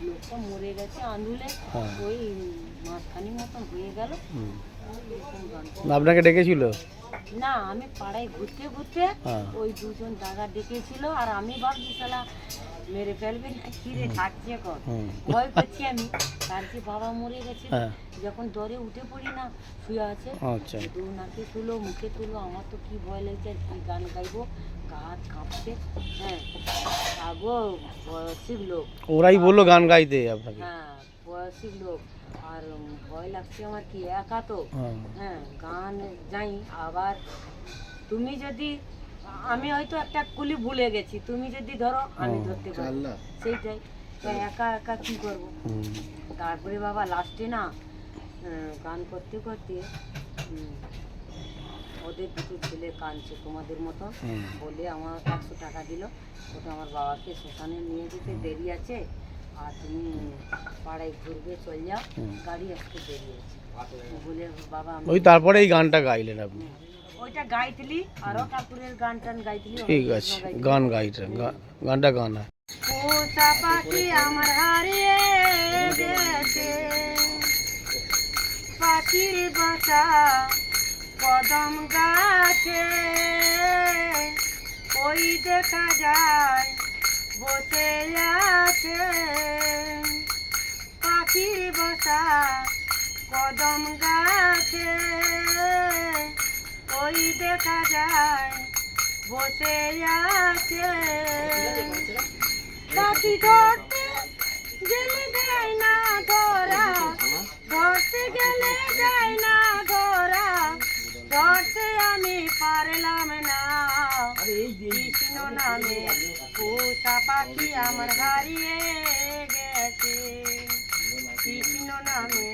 লোকটা মরে গেছে আন্দুলে হ্যাঁ। ওই মাঝখানি মতন হয়ে গেল আপনাকে ডেকেছিল না আমি পাড়ায় ঘুরতে ঘুরতে হ্যাঁ। ওই দুজন দাদা ডেকেছিল আর আমি ভাবছি শালা মেরে ফেলবে না কিরে থাকছে কর হুম। ভয় আমি তার যে বাবা মরে গেছে যখন দরে উঠে পড়ি না শুয়ে আছে দু নাকে তুলো মুখে তুলো আমার তো কি ভয় লাগছে আর কি গান গাইবো কাঁপছে হ্যাঁ আগো লোক ওরাই বলল গান গাইতে আপনাকে হ্যাঁ লোক আর ভয় লাগছে আমার কি একা তো হ্যাঁ গান যাই আবার তুমি যদি আমি হয়তো একটা কুলি ভুলে গেছি। তুমি যদি ধরো আমি ধরতে পারি। সেইটাই। তো একা একা কি করব? তারপরে বাবা লাস্টে না গান করতে করতে ওদের দুটো ছেলে কাঁদছে তোমাদের মতো বলে আমার একশো টাকা দিল। ওটা আমার বাবাকে শ্মশানে নিয়ে যেতে দেরি আছে। আর তুমি পাড়ায় ঘুরবে চল যাও। গাড়ি একটু দেরি আছে। বলে বাবা ওই তারপরে এই গানটা গাইলেন আপনি। ওইটা গাইতলি আরও ঠাকুরের গান টান গাইতলি ঠিক আছে গান গাইতেন গা- গানটা গান হয়। পোষা পাখি আমার হারিয়ে গেছে। পাখির বাসা কদম গাছে। ওই দেখা যায় বসে আছে। পাখির বাসা কদম গাছে। ওই দেখা যায়, বসে আছে। পাখি ধরতে গেলে দেয় না ধরা ধরতে গেলে দেয় না ধরা ধরতে আমি পারলাম না। কৃষ্ণ নামে পোষা পাখি আমার হারিয়ে গেছে। কৃষ্ণ নামে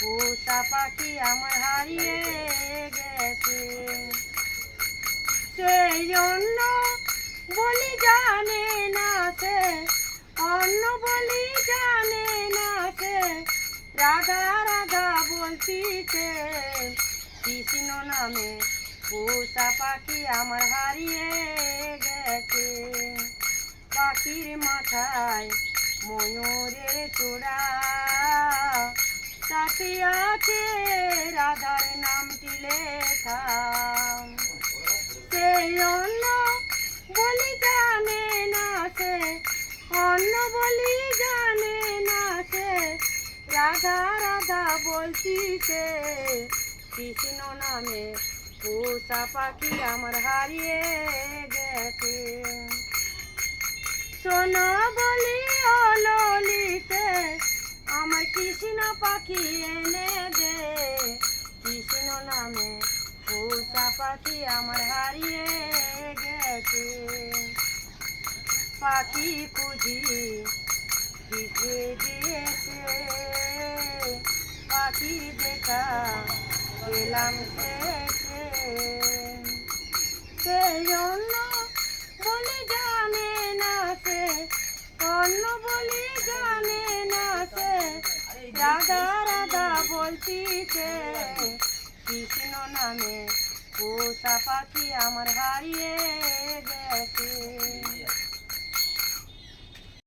পোষা পাখি আমার হারিয়ে সেই জন্য বলি জানে না সে, অন্য বলি জানে না সে, রাধা রাধা বলতিছে কৃষ্ণ নামে পোষা পাখি আমার হারিয়ে গেছে। পাখির মাথায় ময়ূরের চূড়া সাথে আছে, রাধার নামটি লেখা। সেই অন্য বলি জানে না সে অন্য বলি জানে না সে রাধা রাধা বলছিছে কৃষ্ণ নামে পোষা পাখি আমার হারিয়ে গেছে শোনো বলি ও ললিতে আমার কৃষ্ণ পাখি এনে দে কৃষ্ণ নামে পোষা পাখি আমার হারিয়ে গেছে। পাখি খুঁজি দিতে দিয়েছে। পাখি দেখা পেলাম শেষে। সেই জন্য বলে জানে না সে, অন্য বলি জানে না সে, রাধা রাধা বলতিছে, কৃষ্ণ নামে পোষা পাখি আমার হারিয়ে গেছে।